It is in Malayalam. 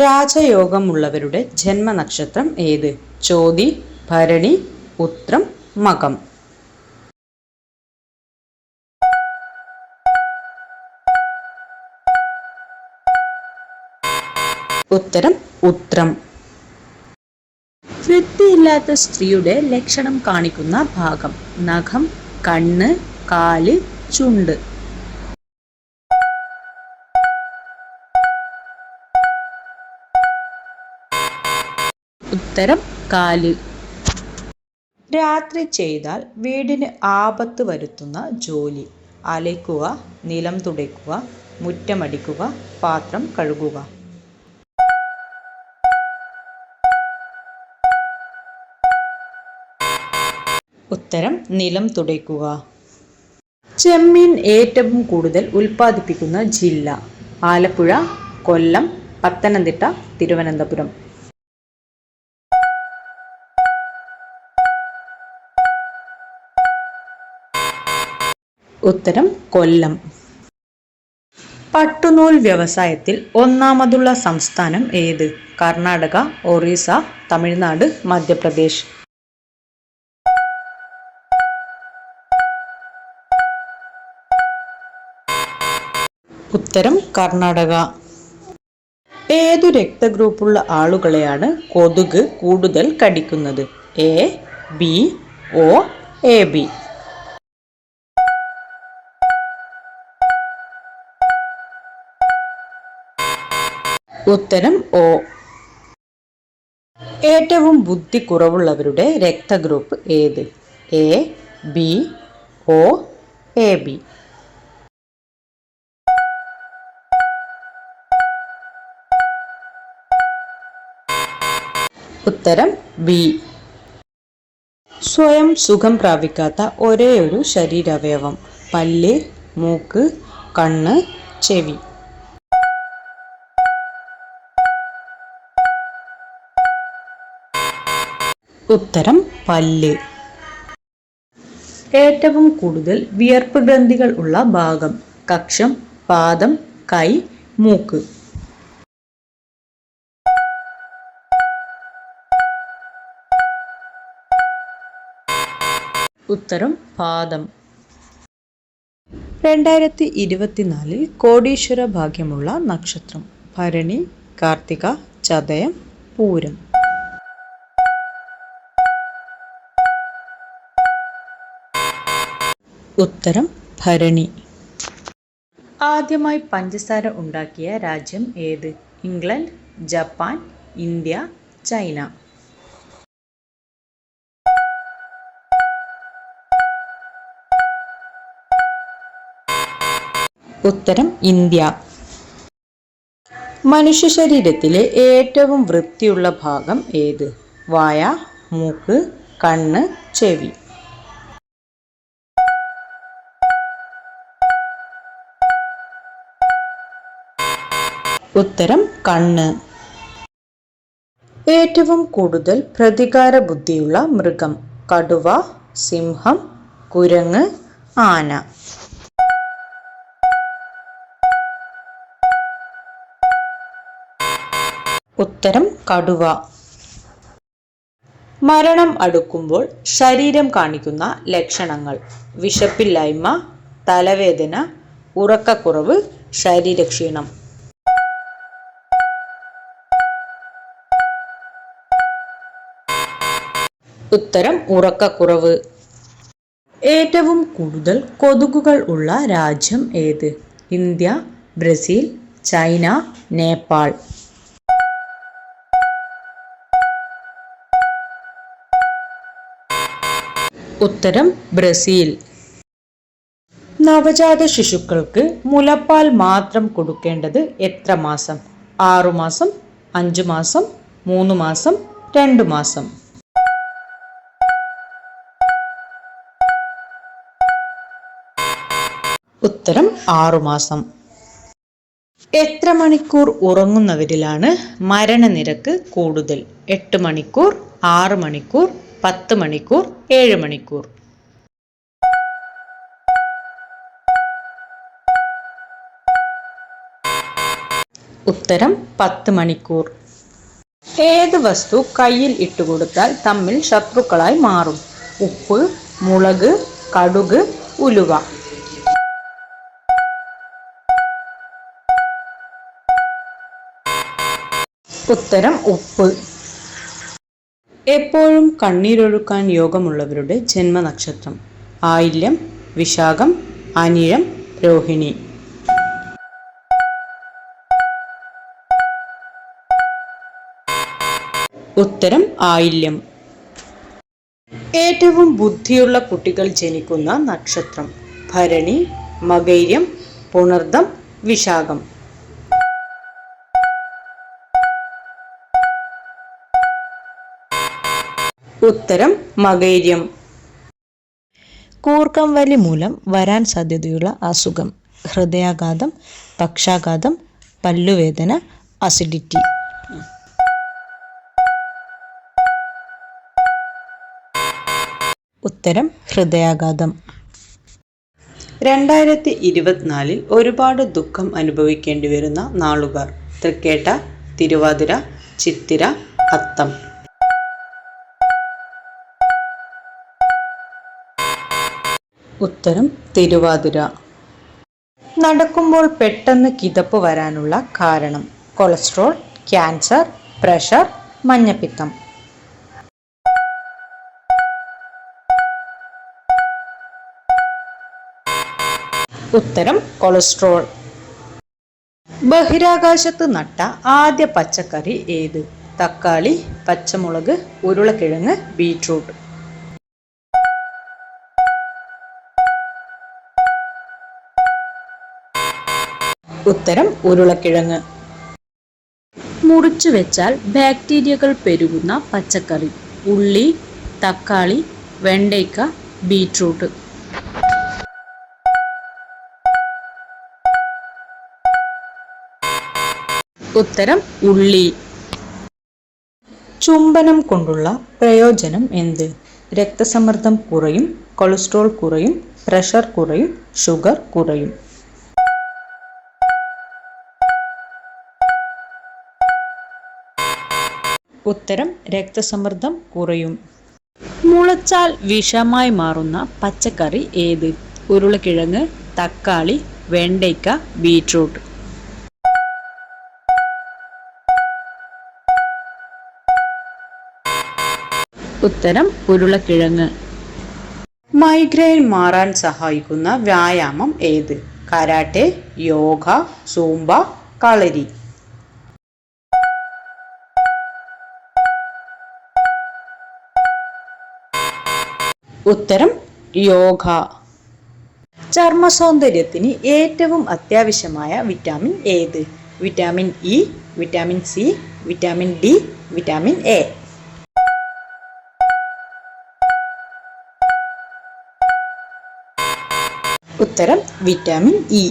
രാജയോഗമുള്ളവരുടെ ജന്മനക്ഷത്രം ഏത്? ചോതി ഭരണി ഉത്രം മകം. ഉത്തരം ഉത്രം. വൃത്തിയില്ലാത്ത സ്ത്രീയുടെ ലക്ഷണം കാണിക്കുന്ന ഭാഗം. നഖം കണ്ണ് കാൽ ചുണ്ട്. ഉത്തരം കാൽ. രാത്രി ചെയ്താൽ വീടിന് ആപത്ത് വരുത്തുന്ന ജോലി. അലയ്ക്കുക നിലം തുടയ്ക്കുക മുറ്റമടിക്കുക പാത്രം കഴുകുക. ഉത്തരം നിലം തുടയ്ക്കുക. ചെമ്മീൻ ഏറ്റവും കൂടുതൽ ഉൽപ്പാദിപ്പിക്കുന്ന ജില്ല ആലപ്പുഴ കൊല്ലം പത്തനംതിട്ട തിരുവനന്തപുരം. ഉത്തരം കൊല്ലം. പട്ടുനൂൽ വ്യവസായത്തിൽ ഒന്നാമതുള്ള സംസ്ഥാനം ഏത്? കർണാടക ഒറീസ തമിഴ്നാട് മധ്യപ്രദേശ്. ഉത്തരം കർണാടക. ഏതു രക്തഗ്രൂപ്പുള്ള ആളുകളെയാണ് കൊതുക് കൂടുതൽ കടിക്കുന്നത്? A B O A B. ഉത്തരം ഓ ഏറ്റവും ബുദ്ധി കുറവുള്ളവരുടെ രക്തഗ്രൂപ്പ് ഏത്? A B O A B. ഉത്തരം ബി സ്വയം സുഖം പ്രാപിക്കാത്ത ഒരേയൊരു ശരീരാവയവം. പല്ല് മൂക്ക് കണ്ണ് ചെവി. ഉത്തരം പല്ല്. ഏറ്റവും കൂടുതൽ വിയർപ്പ് ഗ്രന്ഥികൾ ഉള്ള ഭാഗം. കക്ഷം പാദം കൈ മൂക്ക്. ഉത്തരം പാദം. രണ്ടായിരത്തി ഇരുപത്തിനാലിൽ കോടീശ്വര ഭാഗ്യമുള്ള നക്ഷത്രം. ഭരണി കാർത്തിക ചതയം പൂരം. ഉത്തരം ഭരണി. ആദ്യമായി പഞ്ചസാര ഉണ്ടാക്കിയ രാജ്യം ഏത്? England Japan India China. ഉത്തരം ഇന്ത്യ. മനുഷ്യ ശരീരത്തിലെ ഏറ്റവും വൃത്തിയുള്ള ഭാഗം ഏത്? വായ മൂക്ക് കണ്ണ് ചെവി. ഉത്തരം കണ്ണ്. ഏറ്റവും കൂടുതൽ പ്രതികാര ബുദ്ധിയുള്ള മൃഗം കടുവ സിംഹം കുരങ്ങ് ആന. ഉത്തരം കടുവ. മരണം അടുക്കുമ്പോൾ ശരീരം കാണിക്കുന്ന ലക്ഷണങ്ങൾ. വിശപ്പില്ലായ്മ തലവേദന ഉറക്കക്കുറവ് ശരീരക്ഷീണം. ഉത്തരം ഉറക്കക്കുറവ്. ഏറ്റവും കൂടുതൽ കൊതുകുകൾ ഉള്ള രാജ്യം ഏത്? India Brazil China Nepal. ഉത്തരം ബ്രസീൽ. നവജാത ശിശുക്കൾക്ക് മുലപ്പാൽ മാത്രം കൊടുക്കേണ്ടത് എത്ര മാസം? ആറുമാസം അഞ്ചു മാസം മൂന്ന് മാസം രണ്ടു മാസം. ഉത്തരം ആറുമാസം. എത്ര മണിക്കൂർ ഉറങ്ങുന്നവരിലാണ് മരണനിരക്ക് കൂടുതൽ? എട്ട് മണിക്കൂർ ആറ് മണിക്കൂർ പത്ത് മണിക്കൂർ ഏഴ് മണിക്കൂർ. ഉത്തരം പത്ത് മണിക്കൂർ. ഏത് വസ്തു കയ്യിൽ ഇട്ടുകൊടുത്താൽ തമ്മിൽ ശത്രുക്കളായി മാറും? ഉപ്പ് മുളക് കടുക് ഉലുവ. ഉത്തരം ഉപ്പ്. എപ്പോഴും കണ്ണീരൊഴുക്കാൻ യോഗമുള്ളവരുടെ ജന്മനക്ഷത്രം. ആയില്യം വിശാഖം അനിഴം രോഹിണി. ഉത്തരം ആയില്യം. ഏറ്റവും ബുദ്ധിയുള്ള കുട്ടികൾ ജനിക്കുന്ന നക്ഷത്രം. ഭരണി മകൈര്യം പുണർദം വിശാഖം. ഉത്തരം മകൈര്യം. കൂർക്കം വലി മൂലം വരാൻ സാധ്യതയുള്ള അസുഖം ഹൃദയാഘാതം പക്ഷാഘാതം പല്ലുവേദന അസിഡിറ്റി ഉത്തരം ഹൃദയാഘാതം. രണ്ടായിരത്തി ഇരുപത്തിനാലിൽ ഒരുപാട് ദുഃഖം അനുഭവിക്കേണ്ടി വരുന്ന നാളുകാർ തൃക്കേട്ട തിരുവാതിര ചിത്തിര അത്തം. ഉത്തരം തിരുവാതിര. നടക്കുമ്പോൾ പെട്ടെന്ന് കിതപ്പ് വരാനുള്ള കാരണം കൊളസ്ട്രോൾ ക്യാൻസർ പ്രഷർ മഞ്ഞപ്പിത്തം. ഉത്തരം കൊളസ്ട്രോൾ. ബഹിരാകാശത്ത് നട്ട ആദ്യ പച്ചക്കറി ഏത്? തക്കാളി പച്ചമുളക് ഉരുളക്കിഴങ്ങ് ബീട്രൂട്ട് ഉത്തരം ഉരുളക്കിഴങ്ങ്. മുറിച്ചു വെച്ചാൽ ബാക്ടീരിയകൾ പെരുകുന്ന പച്ചക്കറി ഉള്ളി തക്കാളി വെണ്ടയ്ക്ക ബീട്രൂട്ട്. ഉത്തരം ഉള്ളി. ചുംബനം കൊണ്ടുള്ള പ്രയോജനം എന്ത്? രക്തസമ്മർദ്ദം കുറയും കൊളസ്ട്രോൾ കുറയും പ്രഷർ കുറയും ഷുഗർ കുറയും. ഉത്തരം രക്തസമ്മർദ്ദം കുറയും. മുളച്ചാൽ വിഷമായി മാറുന്ന പച്ചക്കറി ഏത്? ഉരുളക്കിഴങ്ങ് തക്കാളി വെണ്ടയ്ക്ക ബീറ്റ്റൂട്ട്. ഉത്തരം ഉരുളക്കിഴങ്ങ്. മൈഗ്രെയിൻ മാറാൻ സഹായിക്കുന്ന വ്യായാമം ഏത്? Karate yoga Zumba kalari. ഉത്തരം യോഗ. ചർമ്മ സൗന്ദര്യത്തിന് ഏറ്റവും അത്യാവശ്യമായ വിറ്റാമിൻ ഏത്? Vitamin E vitamin C vitamin D vitamin A. ഉത്തരം വിറ്റാമിൻ ഇ.